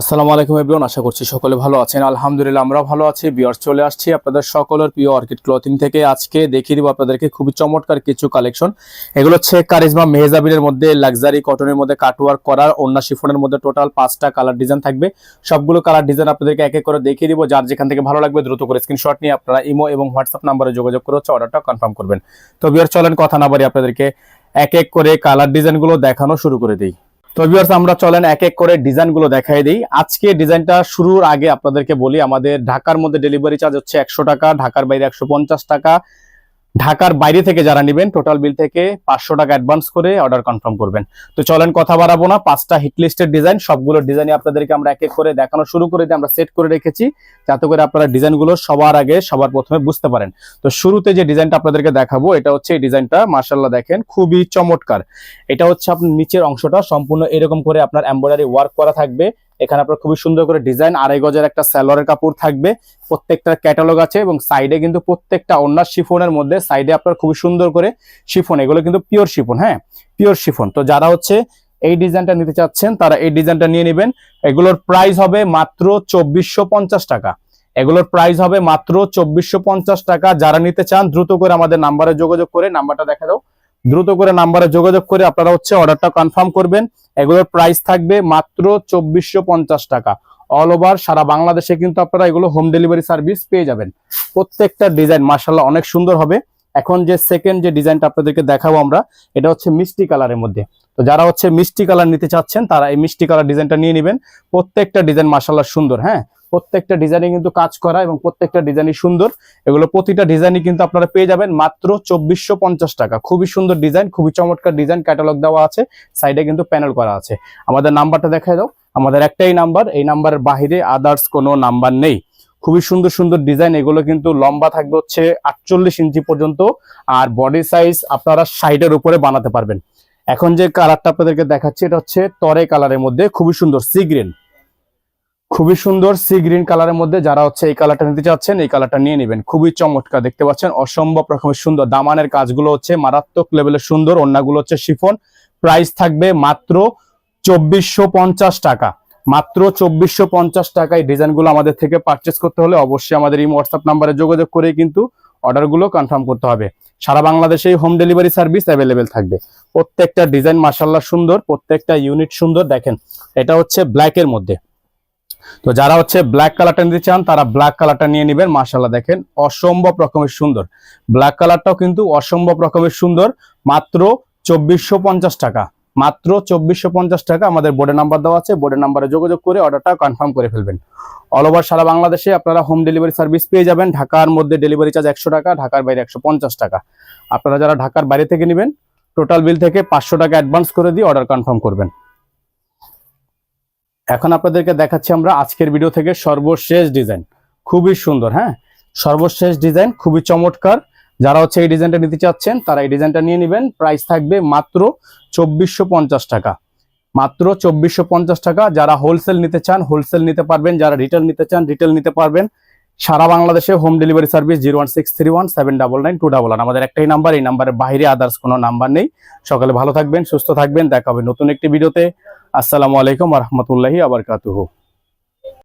আসসালামু আলাইকুম এভরিওয়ান, আশা করছি সকলে ভালো আছেন। আলহামদুলিল্লাহ আমরা ভালো আছি। বিয়ার্স চলে আসছি আপনাদের সকলের প্রিয় অর্কিড ক্লথিং থেকে। আজকে দেখিয়ে দিব আপনাদেরকে খুবই চমৎকার কিছু কালেকশন। এগুলো হচ্ছে কারিজমা মেহজাবিনের মধ্যে, লাক্সারি কটনের মধ্যে কাটওয়ার্ক করার অন্য শিফনের মধ্যে টোটাল পাঁচটা কালার ডিজাইন থাকবে। সবগুলো কালার ডিজাইন আপনাদেরকে এক এক করে দেখিয়ে দিব। যার যেখান থেকে ভালো লাগবে দ্রুত করে স্ক্রিনশট নিয়ে আপনারা ইমো এবং হোয়াটসঅ্যাপ নাম্বারে যোগাযোগ করে হচ্ছে অর্ডারটা কনফার্ম করবেন। তো বিয়ার চলেন, কথা না বাড়ি আপনাদেরকে এক এক করে কালার ডিজাইনগুলো দেখানো শুরু করে দিই। তো ভিউয়ার্স আমরা চলেন এক এক করে ডিজাইনগুলো দেখাই দিই। আজকে ডিজাইনটা শুরুর আগে আপনাদেরকে বলি, আমাদের ঢাকার মধ্যে ডেলিভারি চার্জ হচ্ছে একশো টাকা, ঢাকার বাইরে একশো পঞ্চাশ টাকা। ঢাকার বাইরে থেকে যারা নেবেন টোটাল বিল থেকে পাঁচশো টাকা অ্যাডভান্স করে অর্ডার কনফার্ম করবেন। তো চলেন কথা বাড়াবো না, পাঁচটা হিটলিস্টের ডিজাইন সবগুলো ডিজাইন আপনাদেরকে আমরা এক এক করে দেখানো শুরু করে দিয়ে আমরা সেট করে রেখেছি, যাতে করে আপনারা ডিজাইনগুলো সবার আগে, সবার প্রথমে বুঝতে পারেন। তো শুরুতে যে ডিজাইনটা আপনাদেরকে দেখাবো, এটা হচ্ছে এই ডিজাইনটা মার্শাল্লাহ দেখেন, খুবই চমৎকার। এটা হচ্ছে আপনার নিচের অংশটা, সম্পূর্ণ এরকম করে আপনার এমব্রয়ডারি ওয়ার্ক করা থাকবে। এখানে আপনার খুবই সুন্দর করে ডিজাইন, আড়াই গজের একটা স্যালোয়ারের কাপড় থাকবে প্রত্যেকটা ক্যাটালগ আছে এবং সাইডে কিন্তু প্রত্যেকটা অন্য শিফনের মধ্যে সাইডে আপনার খুবই সুন্দর করে শিফন, এগুলো কিন্তু পিওর শিফন হ্যাঁ? Pure chiffon. তো যারা হচ্ছে এই ডিজাইনটা নিতে চাচ্ছেন, তারা এই ডিজাইনটা নিয়ে নেবেন। এগুলোর প্রাইস হবে মাত্র চব্বিশশো টাকা। এগুলোর প্রাইস হবে মাত্র চব্বিশশো টাকা। যারা নিতে চান, দ্রুত করে আমাদের নাম্বারে যোগাযোগ করে নাম্বারটা দেখা দাও। দ্রুত করে নাম্বারে যোগাযোগ করে আপনারা হচ্ছে অর্ডারটা কনফার্ম করবেন। এগুলোর প্রাইস থাকবে মাত্র চব্বিশশো টাকা। অল ওভার সারা বাংলাদেশে কিন্তু আপনারা এগুলো হোম ডেলিভারি সার্ভিস পেয়ে যাবেন। প্রত্যেকটা ডিজাইন মার্শাল্লাহ অনেক সুন্দর হবে। এখন যে সেকেন্ড যে ডিজাইনটা আপনাদেরকে দেখাবো আমরা, এটা হচ্ছে মিষ্টি কালারের মধ্যে। তো যারা হচ্ছে মিষ্টি কালার নিতে চাচ্ছেন, তারা এই মিষ্টি কালার ডিজাইনটা নিয়ে নেবেন। প্রত্যেকটা ডিজাইন মার্শাল্লাহ সুন্দর হ্যাঁ? প্রত্যেকটা ডিজাইনে কিন্তু কাজ করা এবং প্রত্যেকটা ডিজাইনই সুন্দর। এগুলো প্রতিটা ডিজাইনই কিন্তু আপনারা পেয়ে যাবেন মাত্র চব্বিশশো পঞ্চাশ টাকা। খুবই সুন্দর ডিজাইন, খুবই চমৎকার ডিজাইন ক্যাটালগ দেওয়া আছে, সাইডে কিন্তু প্যানেল করা আছে। আমাদের নাম্বারটা দেখাই দাও। আমাদের একটাই নাম্বার, এই নাম্বারের বাহিরে আদার্স কোনো নাম্বার নেই। খুবই সুন্দর সুন্দর ডিজাইন, এগুলো কিন্তু লম্বা থাকবে হচ্ছে আটচল্লিশ ইঞ্চি পর্যন্ত আর বডি সাইজ আপনারা সাইডের উপরে বানাতে পারবেন। এখন যে কালারটা আপনাদেরকে দেখাচ্ছি, এটা হচ্ছে তরে কালারের মধ্যে, খুবই সুন্দর, সি গ্রিন। খুবই সুন্দর সি গ্রিন কালারের মধ্যে যারা হচ্ছে এই কালারটা নিতে চাচ্ছেন, এই কালারটা নিয়ে নেবেন। খুবই চমৎকার দেখতে পাচ্ছেন, অসম্ভব রকমের সুন্দর দামানের কাজগুলো হচ্ছে, মারাত্মক লেভেলের সুন্দর, অন্যগুলো হচ্ছে শিফন। প্রাইস থাকবে মাত্র চব্বিশশো টাকা। মাত্র চব্বিশশো পঞ্চাশ টাকায় ডিজাইনগুলো আমাদের থেকে পারচেস করতে হলে অবশ্যই আমাদের এই হোয়াটসঅ্যাপ নাম্বারে যোগাযোগ করে কিন্তু অর্ডারগুলো কনফার্ম করতে হবে। সারা বাংলাদেশে হোম ডেলিভারি সার্ভিস অ্যাভেলেবেল থাকবে। প্রত্যেকটা ডিজাইন মাসাল্লাহ সুন্দর, প্রত্যেকটা ইউনিট সুন্দর। দেখেন, এটা হচ্ছে ব্ল্যাকের মধ্যে। তো যারা হচ্ছে ব্ল্যাক কালারটা নিতে চান, তারা ব্ল্যাক কালারটা নিয়ে নেবেন। মাসাল্লাহ দেখেন, অসম্ভব রকমের সুন্দর। ব্ল্যাক কালারটাও কিন্তু অসম্ভব রকমের সুন্দর। মাত্র চব্বিশশো টাকা। মাত্র চব্বিশশো টাকা আমাদের বোর্ডের নাম্বার দেওয়া আছে। বোর্ডের নাম্বারে যোগাযোগ করে অর্ডারটা কনফার্ম করে ফেলবেন। অল ওভার সারা বাংলাদেশে আপনারা হোম ডেলিভারি সার্ভিস পেয়ে যাবেন। ঢাকার মধ্যে ডেলিভারি চার্জ একশো টাকা, ঢাকার বাইরে একশো পঞ্চাশ টাকা। আপনারা যারা ঢাকার বাইরে থেকে নেবেন টোটাল বিল থেকে পাঁচশো টাকা অ্যাডভান্স করে দিয়ে অর্ডার কনফার্ম করবেন। এখন আপনাদেরকে দেখাচ্ছি আমরা আজকের ভিডিও থেকে সর্বশেষ ডিজাইন খুবই সুন্দর হ্যাঁ? সর্বশেষ ডিজাইন খুবই চমৎকার। যারা হচ্ছে এই ডিজাইনটা নিতে চাচ্ছেন, তারা এই ডিজাইনটা নিয়ে নেবেন। প্রাইস থাকবে মাত্র চব্বিশশো টাকা। মাত্র চব্বিশশো টাকা। যারা হোলসেল নিতে চান হোলসেল নিতে পারবেন। যারা রিটেল নিতে চান রিটেল নিতে পারবেন। সারা বাংলাদেশে home delivery service zero one six three one seven double nine two double one আমাদের একটাই নাম্বার এই নাম্বারের বাইরে আদার্স কোনো নাম্বার নেই। সকালে ভালো থাকবেন, সুস্থ থাকবেন। দেখা হবে নতুন একটি ভিডিওতে আসসালামু আলাইকুম রহমতুল্লাহি আবরকাতুহু